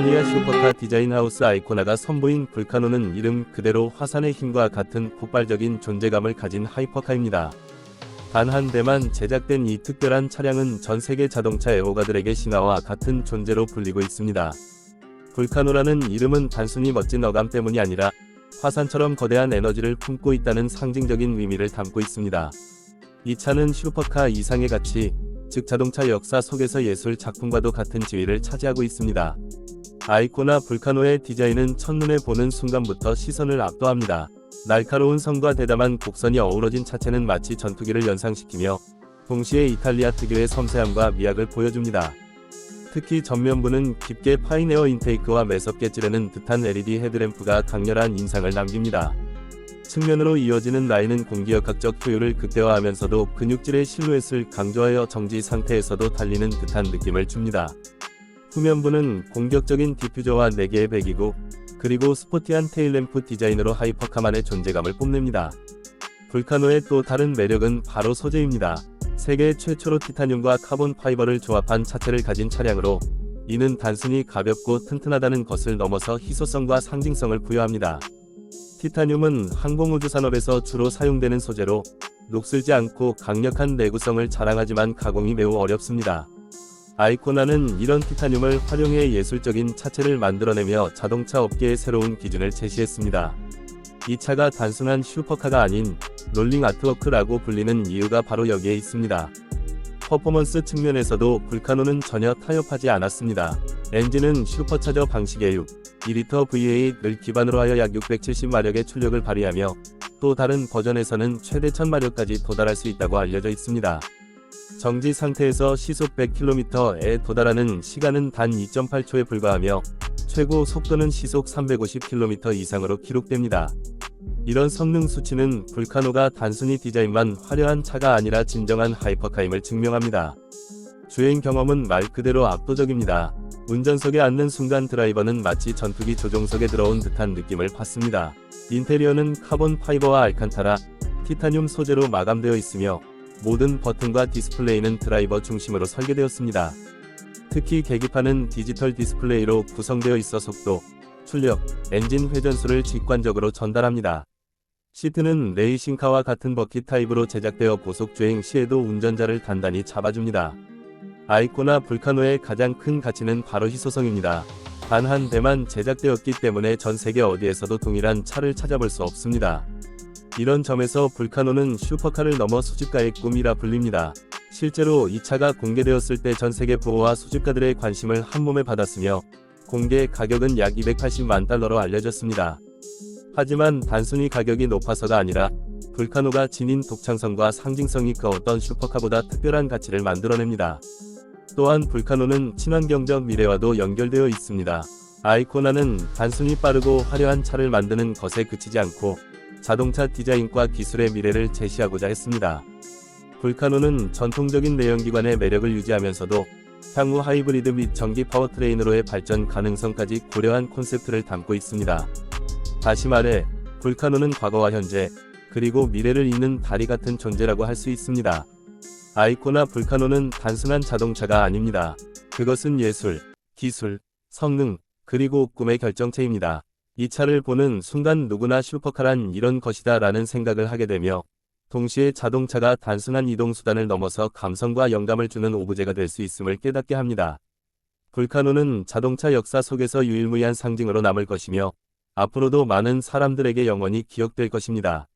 이탈리아 슈퍼카 디자인 하우스 아이코나가 선보인 불카노는 이름 그대로 화산의 힘과 같은 폭발적인 존재감을 가진 하이퍼카입니다. 단 한 대만 제작된 이 특별한 차량은 전 세계 자동차 애호가들에게 신화와 같은 존재로 불리고 있습니다. 불카노라는 이름은 단순히 멋진 어감 때문이 아니라 화산처럼 거대한 에너지를 품고 있다는 상징적인 의미를 담고 있습니다. 이 차는 슈퍼카 이상의 가치, 즉 자동차 역사 속에서 예술 작품과도 같은 지위를 차지하고 있습니다. 아이코나 불카노의 디자인은 첫눈에 보는 순간부터 시선을 압도합니다. 날카로운 선과 대담한 곡선이 어우러진 차체는 마치 전투기를 연상시키며 동시에 이탈리아 특유의 섬세함과 미학을 보여줍니다. 특히 전면부는 깊게 파인 에어 인테이크와 매섭게 찌르는 듯한 LED 헤드램프가 강렬한 인상을 남깁니다. 측면으로 이어지는 라인은 공기역학적 효율을 극대화하면서도 근육질의 실루엣을 강조하여 정지 상태에서도 달리는 듯한 느낌을 줍니다. 후면부는 공격적인 디퓨저와 4개의 배기구, 그리고 스포티한 테일램프 디자인으로 하이퍼카만의 존재감을 뽐냅니다. 불카노의 또 다른 매력은 바로 소재입니다. 세계 최초로 티타늄과 카본 파이버를 조합한 차체를 가진 차량으로 이는 단순히 가볍고 튼튼하다는 것을 넘어서 희소성과 상징성을 부여합니다. 티타늄은 항공우주 산업에서 주로 사용되는 소재로 녹슬지 않고 강력한 내구성을 자랑하지만 가공이 매우 어렵습니다. 아이코나는 이런 티타늄을 활용해 예술적인 차체를 만들어내며 자동차 업계의 새로운 기준을 제시했습니다. 이 차가 단순한 슈퍼카가 아닌 롤링 아트워크라고 불리는 이유가 바로 여기에 있습니다. 퍼포먼스 측면에서도 불카노는 전혀 타협하지 않았습니다. 엔진은 슈퍼차저 방식의 6, 2리터 V8을 기반으로 하여 약 670마력의 출력을 발휘하며 또 다른 버전에서는 최대 1000마력까지 도달할 수 있다고 알려져 있습니다. 정지 상태에서 시속 100km에 도달하는 시간은 단 2.8초에 불과하며 최고 속도는 시속 350km 이상으로 기록됩니다. 이런 성능 수치는 불카노가 단순히 디자인만 화려한 차가 아니라 진정한 하이퍼카임을 증명합니다. 주행 경험은 말 그대로 압도적입니다. 운전석에 앉는 순간 드라이버는 마치 전투기 조종석에 들어온 듯한 느낌을 받습니다. 인테리어는 카본 파이버와 알칸타라, 티타늄 소재로 마감되어 있으며 모든 버튼과 디스플레이는 드라이버 중심으로 설계되었습니다. 특히 계기판은 디지털 디스플레이로 구성되어 있어 속도, 출력, 엔진 회전수를 직관적으로 전달합니다. 시트는 레이싱카와 같은 버킷 타입으로 제작되어 고속 주행 시에도 운전자를 단단히 잡아줍니다. 아이코나 불카노의 가장 큰 가치는 바로 희소성입니다. 단 한 대만 제작되었기 때문에 전 세계 어디에서도 동일한 차를 찾아볼 수 없습니다. 이런 점에서 불카노는 슈퍼카를 넘어 수집가의 꿈이라 불립니다. 실제로 이 차가 공개되었을 때 전 세계 부호와 수집가들의 관심을 한몸에 받았으며 공개 가격은 약 280만 달러로 알려졌습니다. 하지만 단순히 가격이 높아서가 아니라 불카노가 지닌 독창성과 상징성이 그 어떤 슈퍼카보다 특별한 가치를 만들어냅니다. 또한 불카노는 친환경적 미래와도 연결되어 있습니다. 아이코나는 단순히 빠르고 화려한 차를 만드는 것에 그치지 않고 자동차 디자인과 기술의 미래를 제시하고자 했습니다. 불카노는 전통적인 내연기관의 매력을 유지하면서도 향후 하이브리드 및 전기 파워트레인으로의 발전 가능성까지 고려한 콘셉트를 담고 있습니다. 다시 말해, 불카노는 과거와 현재, 그리고 미래를 잇는 다리 같은 존재라고 할 수 있습니다. 아이코나 불카노는 단순한 자동차가 아닙니다. 그것은 예술, 기술, 성능, 그리고 꿈의 결정체입니다. 이 차를 보는 순간 누구나 슈퍼카란 이런 것이다 라는 생각을 하게 되며 동시에 자동차가 단순한 이동수단을 넘어서 감성과 영감을 주는 오브제가 될 수 있음을 깨닫게 합니다. 불카노는 자동차 역사 속에서 유일무이한 상징으로 남을 것이며 앞으로도 많은 사람들에게 영원히 기억될 것입니다.